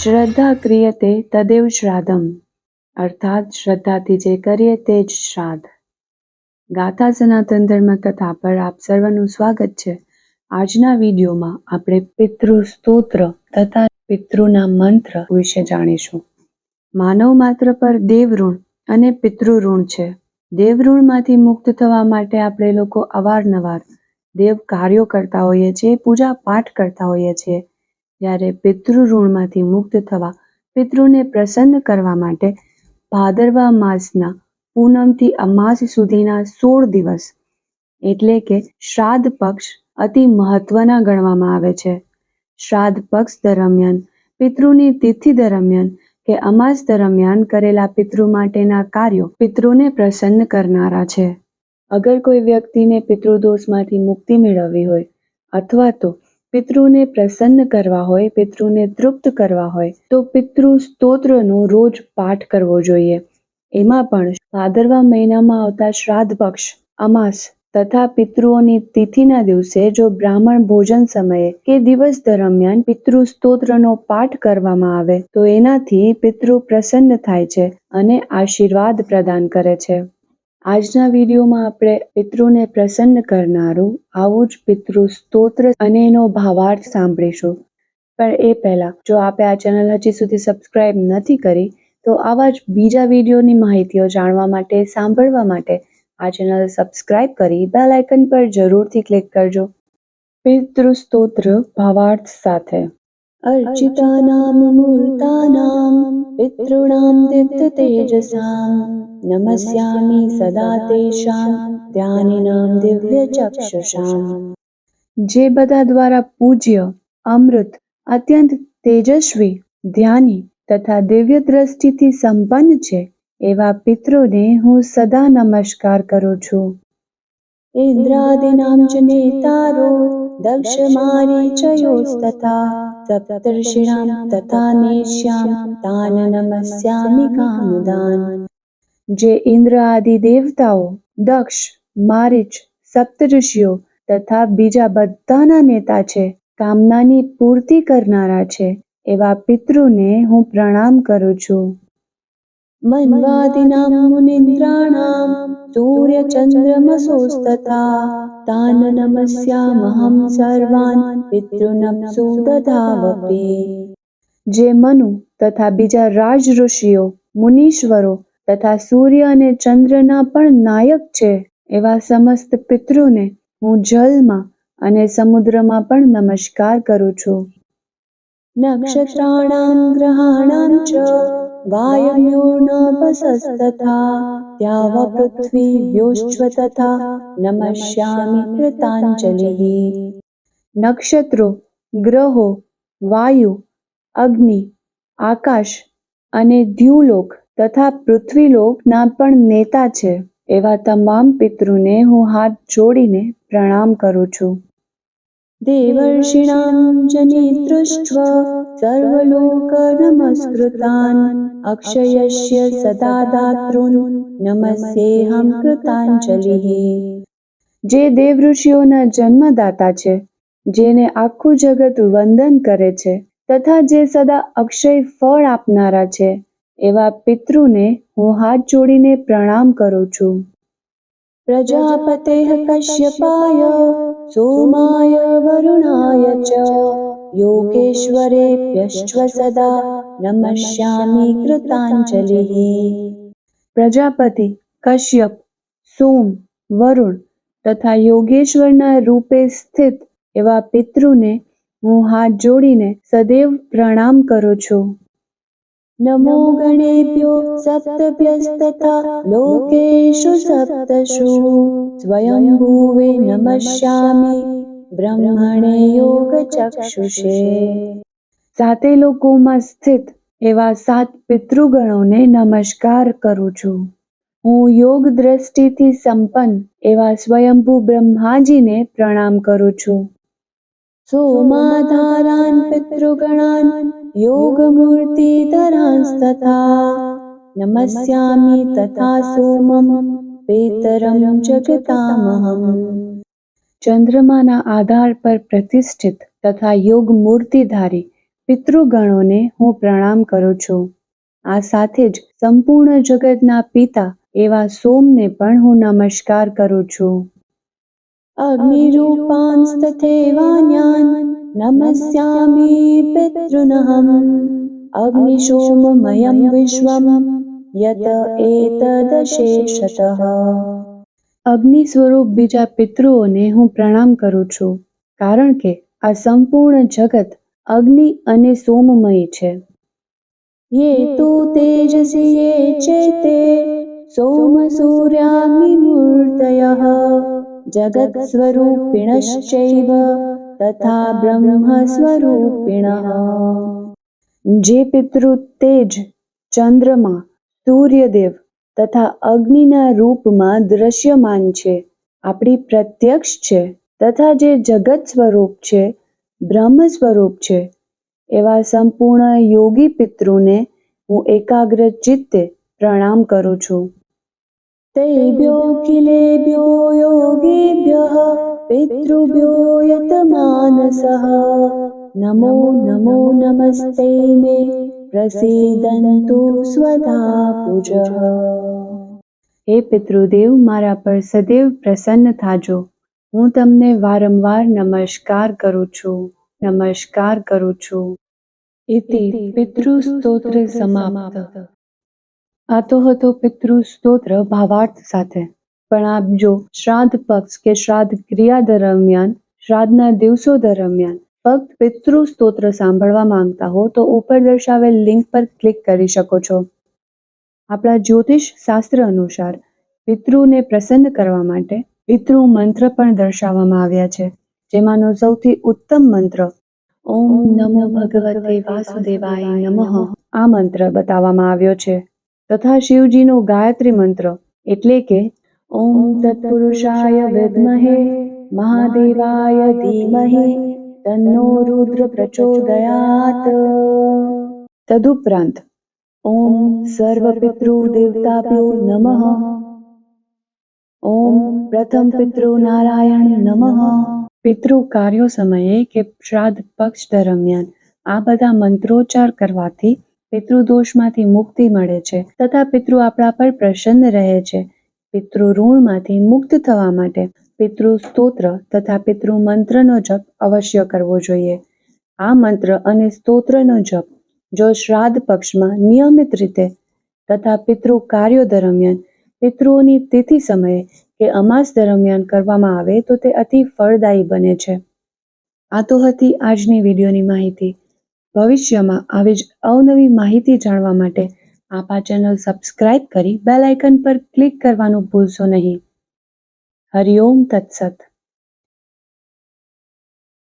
શ્રદ્ધા ક્રિયતે તદેવ શ્રાદ્ધમ. અર્થાત શ્રદ્ધાથી જે કરીએ તે જ શ્રાદ્ધ. ગાથા સનાતન ધર્મ કથા પર આપ સર્વનું સ્વાગત છે. આજના વિડીયોમાં આપણે પિતૃ સ્તોત્ર તથા પિતૃના મંત્ર વિશે જાણીશું. માનવ માત્ર પર દેવ ઋણ અને પિતૃ છે. દેવ ઋણમાંથી મુક્ત થવા માટે આપણે લોકો અવારનવાર દેવ કાર્યો કરતા હોઈએ છીએ, પૂજા પાઠ કરતા હોઈએ છીએ. જ્યારે ઋણમાંથી મુક્ત થવા, પિતૃને પ્રસન્ન કરવા માટે ભાદરવા માસના પૂનમથી અમાસ સુધીના સોળ દિવસ. એટલે કે શ્રાદ્ધ પક્ષ અતિ મહત્વના ગણવામાં આવે છે. શ્રાદ્ધ પક્ષ દરમિયાન, પિતૃની તિથિ દરમિયાન કે અમાસ દરમિયાન કરેલા પિતૃ માટેના કાર્યો પિતૃને પ્રસન્ન કરનારા છે. અગર કોઈ વ્યક્તિને પિતૃદોષમાંથી મુક્તિ મેળવવી હોય અથવા તો પિતૃને પ્રસન્ન કરવા હોય, પિતૃને તૃપ્ત કરવા હોય, તો પિતૃ સ્તોત્રનો રોજ પાઠ કરવો જોઈએ. એમાં પણ ભાદરવા મહિનામાં આવતા શ્રાદ્ધ પક્ષ, અમાસ તથા પિતૃઓની તિથિના દિવસે જો બ્રાહ્મણ ભોજન સમયે કે દિવસ દરમિયાન પિતૃ સ્તોત્રનો પાઠ કરવામાં આવે, તો એનાથી પિતૃ પ્રસન્ન થાય છે અને આશીર્વાદ પ્રદાન કરે છે. આજના વિડીયોમાં આપણે પિતૃને પ્રસન્ન કરનારું આવું જ પિતૃ સ્તોત્ર અને એનો ભાવાર્થ સાંભળીશું. પણ એ પહેલા, જો આપે આ ચેનલ હજી સુધી સબસ્ક્રાઇબ નથી કરી, તો આવા જ બીજા વિડીયોની માહિતીઓ જાણવા માટે, સાંભળવા માટે આ ચેનલ સબસ્ક્રાઇબ કરી બેલ આઇકન પર જરૂરથી ક્લિક કરજો. પિતૃ સ્તોત્ર ભાવાર્થ સાથે. અર્ચિતાનામ મૂર્તાનામ પિતॄણામ દિવ્ય नमस्यामि સદા તેષામ ધ્યાનિનામ દિવ્ય જે બધા દ્વારા પૂજ્ય અમૃત અત્યંત તેજસ્વી ધ્યાની તથા દિવ્ય દ્રષ્ટિથી સંપન્ન છે એવા પિતૃને હું સદા નમસ્કાર કરું છું ઇન્દ્રાદિનામ ચ નેતારો દક્ષ મારીચયોસ્તથા સપ્તર્ષિણામ तथा नेष्यां तान् नमस्यामि कामदान्। જે ઇન્દ્ર આદિ દેવતાઓ દક્ષ મારીચ સપ્તઋષિઓ તથા બીજા બધાના નેતા છે કામનાની પૂર્તિ કરનારા છે એવા પિતૃને હું પ્રણામ કરું છું મન્વાદિનામ मुनीन्द्राणां सूर्यचन्द्रमसोस्तथा तान् नमस्यामहं સર્વાન પિતૃનપ્સુ દધાવપી જે મનુ તથા બીજા રાજ ઋષિઓ મુનીશ્વરો તથા સૂર્ય અને ચંદ્રના પણ નાયક છે એવા સમસ્ત પિતૃને હું જલમાં અને સમુદ્રમાં પણ નમસ્કાર કરું છું। નક્ષત્રાણામ ગ્રહાણામ ચ वायव्यो नाभसस्तथा द्यावपृथ्वीव्योश्च નક્ષત્રો ગ્રહો વાયુ અગ્નિ આકાશ અને દ્યુલોક તથા પૃથ્વીલોકના પણ નેતા છે. એવા તમામ પિતૃને હું હાથ જોડીને પ્રણામ કરું છું. देवर्षिणां जनितृष्ट्वा सर्वलोकनमस्कृतान् अक्षयस्य सदा दातॄन् નમસ્યેહમ કૃતાંજલિ જે દેવ ઋષિઓના જન્મદાતા છે જેને આખું જગત વંદન કરે છે તથા જે સદા અક્ષય ફળ આપનારા છે એવા પિતૃને હું હાથ જોડીને પ્રણામ કરું છું પ્રજાપતે કશ્યપાય સોમાય वरुणाय च યોગેશ્વરેભ્યશ્ચ सदा नमस्यामि कृताञ्जलिः। પ્રજાપતિ કશ્યપ સોમ વરુણ તથા યોગેશ્વરના રૂપે સ્થિત એવા પિતૃને હું હાથ જોડીને સદૈવ પ્રણામ કરું છું નમો ગણેભ્યો સપ્તભ્યસ્તથા લોકેષુ સપ્તષુ સ્વયંભુવે નમસ્યામિ બ્રહ્મણે યોગ ચક્ષુષે સાતે લોકોમાં સ્થિત એવા સાત પિતૃગણોને નમસ્કાર કરું છું હું યોગ દ્રષ્ટિથી સંપન્ન એવા સ્વયંભુ બ્રહ્માજીને પ્રણામ કરું છું। સોમાધારાન પિતૃગણાન योगमूर्तिधरांस्तथा नमस्यामि तथा सोमं પેતરમ જગતામહમ ચંદ્રમાના આધાર પર પ્રતિષ્ઠિત તથા યોગ મૂર્તિધારી પિતૃગણોને હું પ્રણામ કરું છું આ સાથે જ સંપૂર્ણ જગતના પિતા એવા સોમને પણ હું નમસ્કાર કરું છું અગ્નિરૂપાંસ્તથેવાન્યાન નમસ્યામિ पितृनहम्। अग्निशोममयं વિશ્વમ यत एतदशेषतः। અગ્નિ સ્વરૂપ બીજા પિતૃઓને હું પ્રણામ કરું છું કારણ કે આ સંપૂર્ણ જગત અગ્નિ અને સોમમય છે. યે તુ તેજસી યે ચેતે સોમ સૂર્યાગ્નિમૂર્તયઃ જગત સ્વરૂપિણશ્ચૈવ। તથા બ્રહ્મ સ્વરૂપિણ જે તેજ ચંદ્રમા સૂર્યદેવ તથા અગ્નિના રૂપમાં દ્રશ્યમાન છે આપણી પ્રત્યક્ષ છે તથા જે જગત સ્વરૂપ છે બ્રહ્મ સ્વરૂપ છે એવા સંપૂર્ણ યોગી પિતૃને હું એકાગ્ર ચિત્તે પ્રણામ કરું છું. તેભ્યો યોગીભ્યઃ પિતૃભ્યો यतमानसः नमो नमो, नमस्ते मे। પ્રસીદંતુ સ્વધા પૂજ હે પિતૃદેવ મારા પર સદૈવ પ્રસન્ન થાજો હું તમને વારંવાર નમસ્કાર કરું છું નમસ્કાર કરું છું ઇતિ પિતૃ સ્તોત્ર સમાપ્ત આ તો હતો પિતૃ સ્તોત્ર ભાવાર્થ સાથે પણ આપ જો શ્રાદ્ધ પક્ષ કે શ્રાદ્ધ ક્રિયા દરમિયાન શ્રાદ્ધના દિવસો દરમિયાન ફક્ત પિતૃ સ્તોત્ર સાંભળવા માંગતા હો તો ઉપર દર્શાવેલ લિંક પર ક્લિક કરી શકો છો. આપણા જ્યોતિષ શાસ્ત્ર અનુસાર પિતૃને પ્રસન્ન કરવા માટે પિતૃ મંત્ર પણ દર્શાવવામાં આવ્યા છે જેમાંનો સૌથી ઉત્તમ મંત્ર ઓમ નમો ભગવતે વાસુદેવાય નમઃ. આ મંત્ર બતાવવામાં આવ્યો છે. તથા શિવજીનો ગાયત્રી મંત્ર એટલે કે ઓમ તત્પુરુષાય વિદ્મહે મહાદેવાય ધીમહિ તન્નો રુદ્ર પ્રચોદયાત તદુપરાંત ઓમ સર્વપિતૃ દેવતાભ્યો નમઃ ઓમ પ્રથમ પિતૃ નારાયણ નમઃ પિતૃ કાર્યો સમયે કે શ્રાદ્ધ પક્ષ દરમિયાન આ બધા મંત્રોચ્ચાર કરવાથી પિતૃદોષમાંથી મુક્તિ મળે છે તથા પિતૃ આપણા પર પ્રસન્ન રહે છે. પિતૃ ઋણમાંથી મુક્ત થવા માટે પિતૃ સ્તોત્ર તથા પિતૃ મંત્રનો જપ અવશ્ય કરવો જોઈએ. આ મંત્ર અને સ્તોત્રનો જપ જો શ્રાદ્ધ પક્ષમાં નિયમિત રીતે તથા પિતૃ કાર્યો દરમિયાન, પિતૃઓની તિથિ સમયે કે અમાસ દરમિયાન કરવામાં આવે તો તે અતિ ફળદાયી બને છે. આ તો હતી આજની વિડીયોની માહિતી. ભવિષ્યમાં આવી જ અવનવી માહિતી જાણવા માટે આપ ચેનલ સબસ્ક્રાઇબ કરી બેલ આઇકન પર ક્લિક કરવાનું ભૂલશો નહીં. હરિઓમ તત્સત.